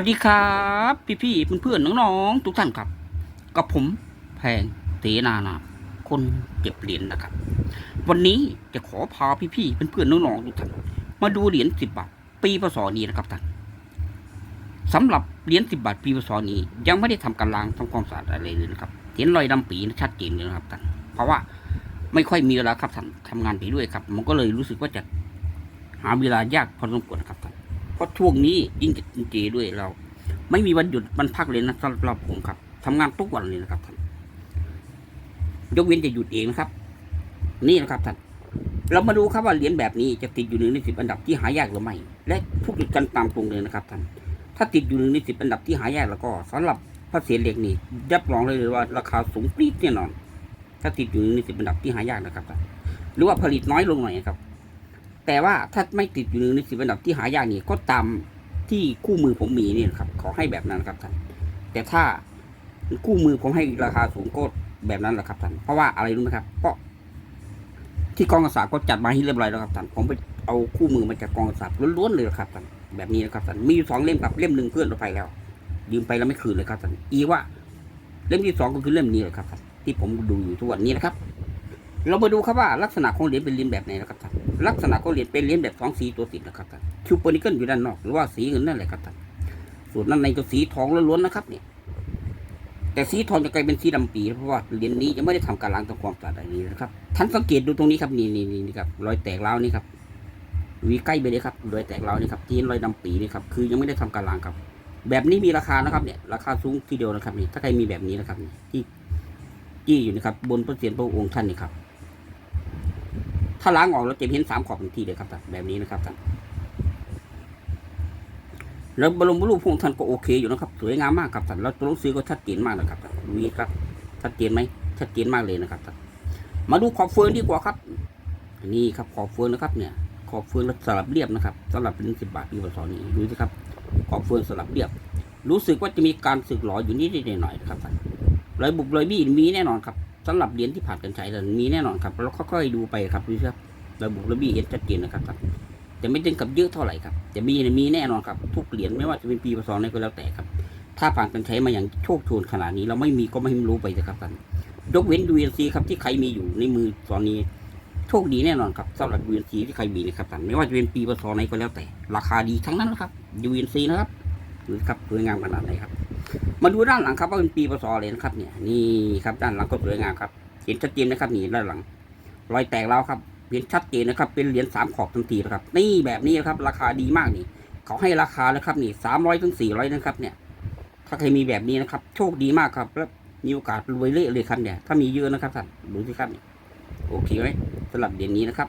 วัสดีครับ พี่พี่ๆเพื่อนๆน้องๆทุกท่านครับ กับผมแพงเตนานาคนเก็บเหรียญนะครับ วันนี้จะขอพาพี่พี่ๆเพื่อนๆน้องๆทุกท่านมาดูเหรียญสิบบาทปีพศนี้นะครับท่านสำหรับเหรียญสิบบาทปีพศนี้ยังไม่ได้ทำการล้างทำความสะอาดอะไรเลยนะครับเห็นรอยดำปีชัดเจนเลยนะครับท่านเพราะว่าไม่ค่อยมีเวลาครับท่านทำงานไปด้วยครับ มันก็เลยรู้สึกว่าจะหาเวลายากพอสมควรครับท่าน เพราะช่วงนี้ยิ่งจะกินเจด้วยเรา ไม่มีวันหยุดวันพักเลยนะสำหรับผมครับทำงานทุกวันเลยนะครับท่านยกเว้นจะหยุดเองนะครับ นี่นะครับท่านเรามาดูครับว่าเหรียญแบบนี้จะติดอยู่หนึ่งในสิบอันดับที่หายากหรือไม่ และพูดกันตามตรงเลยนะครับท่านถ้าติดอยู่หนึ่งในสิบอันดับที่หายากแล้วก็สำหรับพระเศียรเหล็กนี่รับรองเลยว่า ราคาสูงปรี๊ดแน่นอน ถ้าติดอยู่หนึ่งในสิบอันดับที่หายากนะครับท่านหรือว่าผลิตน้อยลงหน่อยครับ แต่ว่าถ้าไม่ติดอยู่ในสิบอันดับที่หายากนี่ก็ตามที่คู่มือผมมีนี่นะครับ ขอให้แบบนั้นครับท่าน แต่ถ้าคู่มือผมให้ราคาสูงก็แบบนั้นแหละครับท่าน เพราะว่าอะไรรู้ไหมครับเพราะที่กองกษาก็จัดมาให้เรียบร้อยแล้วครับท่าน ผมไปเอาคู่มือมาจากกองกษาล้วนๆเลยครับท่าน แบบนี้นะครับท่าน มีอยู่สองเล่มครับ เล่มหนึ่งเพื่อนเราไปแล้ว ยืมไปแล้วไม่คืนเลยครับท่าน อีว่า เล่มที่สองก็คือเล่มนี้แหละครับท่าน ที่ผมดูอยู่ทุกวันนี้นะครับ เรามาดูครับว่าลักษณะของเหรียญเป็นเหรียญแบบไหนนะครับท่านลักษณะของเหรียญเป็นเหรียญแบบสองสีตัวติดนะครับท่านคิวโปนิเกิลอยู่ด้านนอกหรือว่าสีเงินนั่นแหละครับท่านส่วนด้านในก็สีทองล้วนๆนะครับเนี่ยแต่สีทองจะกลายเป็นสีดำปีเพราะว่าเหรียญนี้ยังไม่ได้ทำการล้างทำความสะอาดอะไรนี้นะครับท่านสังเกตดูตรงนี้ครับนี่นี่นี่ครับรอยแตกร้านี่ครับวีใกล้ไปเลยครับรอยแตกร้านี่ครับที่เห็นรอยดำปีนี่ครับคือยังไม่ได้ทำการล้างครับ แบบนี้มีราคานะครับเนี่ยราคาสูงทีเดียวนะครับนี่ถ้าใครมีแบบนี้นะครับที่จี้อยู่นะครับบนพระเศียรพระองค์ท่านนี่ครับ ถ้าล้างออกเราจะเห็นสามขอบทันทีเลยครับท่านแบบนี้นะครับท่านแล้วบรมรูปพระองค์ท่านก็โอเคอยู่นะครับ สวยงามมากครับท่านแล้วตัวหนังสือก็ชัดเจนมากนะครับท่านวีครับชัดเจนไหมชัดเจนมากเลยนะครับท่านมาดูขอบเฟืองดีกว่าครับนี่ครับขอบเฟืองนะครับ เนี่ย ขอบเฟืองสลับเรียบนะครับสำหรับเป็นสิบบาทปีพศนี้ดูสิครับ ขอบเฟืองสลับเรียบ รู้สึกว่าจะมีการสึกหรออยู่นิดๆหน่อยๆนะครับท่านรอยบุบรอยบี้มีแน่นอนครับ สำหรับเหรียญที่ผ่านการใช้แล้วมีแน่นอนครับเราค่อยๆดูไปครับดูครับระบุระบีเห็นชัดเจนนะครับครับแต่ไม่ถึงกับเยอะเท่าไหร่ครับแต่มีมีแน่นอนครับทุกเหรียญไม่ว่าจะเป็นปีพศไหนก็แล้วแต่ครับ ถ้าผ่านการใช้มาอย่างโชคโชนขนาดนี้ เราไม่มีก็ไม่ให้รู้ไปนะครับท่านยกเว้น UNC ครับที่ใครมีอยู่ในมือตอนนี้โชคดีแน่นอนครับสำหรับ UNC ที่ใครมีนะครับท่านไม่ว่าจะเป็นปีพศไหนก็แล้วแต่ ราคาดีทั้งนั้นครับ UNC นซีนะครับดูครับสวยงามขนาดไหนครับ มาดูด้านหลังครับว่าเป็นปีพศเลยนะครับ เนี่ยนี่ครับด้านหลังก็สวยงามครับเห็นชัดเจนนะครับนี่ด้านหลัง รอยแตกแล้วครับเห็นชัดเจนนะครับ เป็นเหรียญสามขอบทันทีนะครับ นี่แบบนี้นะครับ ราคาดีมากนี่ เขาให้ราคาแล้วครับนี่สามร้อยถึงสี่ร้อยนะครับ เนี่ย ถ้าใครมีแบบนี้นะครับ โชคดีมากครับแล้วมีโอกาสรวยเละเลยครับเนี่ยถ้ามีเยอะนะครับท่านดูสิครับโอเคไหมสำหรับเหรียญนี้นะครับ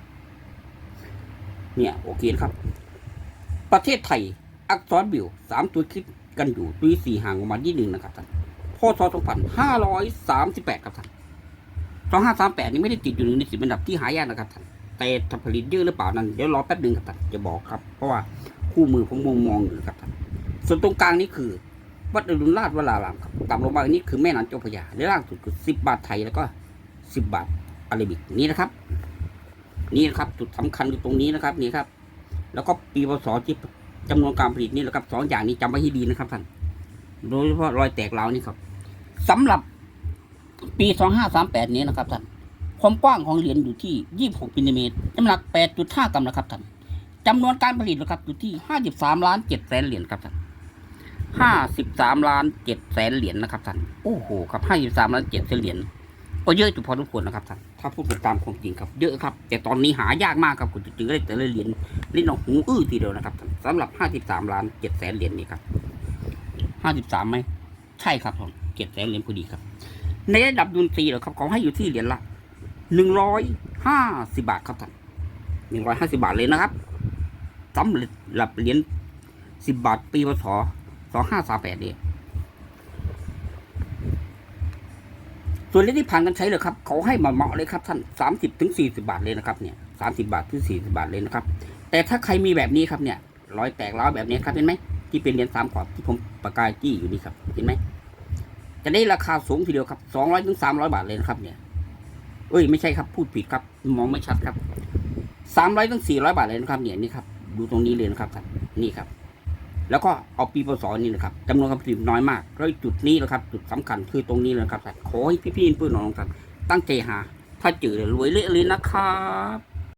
เนี่ยโอเคนะครับ ประเทศไทยอักษรบิวสามตัวคลิป กันอยู่ตัวสี่ห่างออกมานิดหนึ่งนะครับท่านพศสองพันห้าร้อยสามสิบแปดครับท่านสองห้าสามแปดนี่ไม่ได้ติดอยู่ในสิบอันดับที่หายากนะครับท่านแต่ถ้าผลิตเยอะหรือเปล่านั้นเดี๋ยวรอแป๊บหนึ่งครับท่านจะบอกครับ เพราะว่าคู่มือผมมองมองอยู่ครับท่านส่วนตรงกลางนี่คือ วัดอรุณราชวรารามครับต่ำลงมาอันนี้คือแม่น้ำเจ้าพระยาและล่างสุดคือสิบบาทไทยแล้วก็สิบบาทอาราบิกนี่นะครับ นี่นะครับจุดสำคัญอยู่ตรงนี้นะครับนี่ครับ แล้วก็ปีพศที่ จำนวนการผลิตนี่แหละครับสองอย่างนี้จำไว้ให้ดีนะครับท่านโดยเฉพาะรอยแตกรานี่ครับสำหรับปี2538นี้นะครับท่านความกว้างของเหรียญอยู่ที่26มิลลิเมตรน้ำหนัก8.5กรัมนะครับท่านจำนวนการผลิตนะครับอยู่ที่53ล้าน7แสนเหรียญครับท่าน53ล้าน7แสนเหรียญนะครับท่านโอ้โหครับ53ล้าน7แสนเหรียญก็เยอะจุดพอทุกคนนะครับท่าน ถ้าพูดไปตามความจริงครับเยอะครับ แต่ตอนนี้หายากมากครับคุณจะเจอได้แต่ละเหรียญลิ้นออกหูอื้อทีเดียวนะครับท่านสำหรับ 53 ล้าน7แสนเหรียญนี่ครับ53ไหมใช่ครับผม7แสนเหรียญพอดีครับ ในระดับดุนตรีเหรอครับเขาให้อยู่ที่เหรียญละหนึ่งร้อยห้าสิบาทครับท่านหนึ่งร้อยห้าสิบาทเลยนะครับสำหรับเหรียญสิบบาทปีพศสองห้าสามแปดเนี่ย ส่วนเหรียญที่ผ่านกันใช้เลยครับเขาให้มาเหมาะเลยครับท่านสามสิบถึงสี่สิบาทเลยนะครับเนี่ยสามสิบาทถึงสี่สิบาทเลยนะครับ แต่ถ้าใครมีแบบนี้ครับเนี่ยรอยแตกร้าวแบบนี้ครับเห็นไหมที่เป็นเหรียญสามขอบที่ผมประกายจี้อยู่นี่ครับเห็นไหมจะได้ราคาสูงทีเดียวครับสองร้อยถึงสามร้อยบาทเลยนะครับเนี่ยเอ้ยไม่ใช่ครับพูดผิดครับ มองไม่ชัดครับสามร้อยถึงสี่ร้อยบาทเลยนะครับเนี่ยนี่ครับดูตรงนี้เลยนะครับท่านนี่ครับ แล้วก็เอาปีพศนี่นะครับจำนวนคำพิมพ์น้อยมากแล้วจุดนี้นะครับ จุดสำคัญคือตรงนี้เลยนะครับขอให้พี่ๆเพื่อนๆน้องๆท่านตั้งใจหา ถ้าเจอรวยเละเลยนะครับ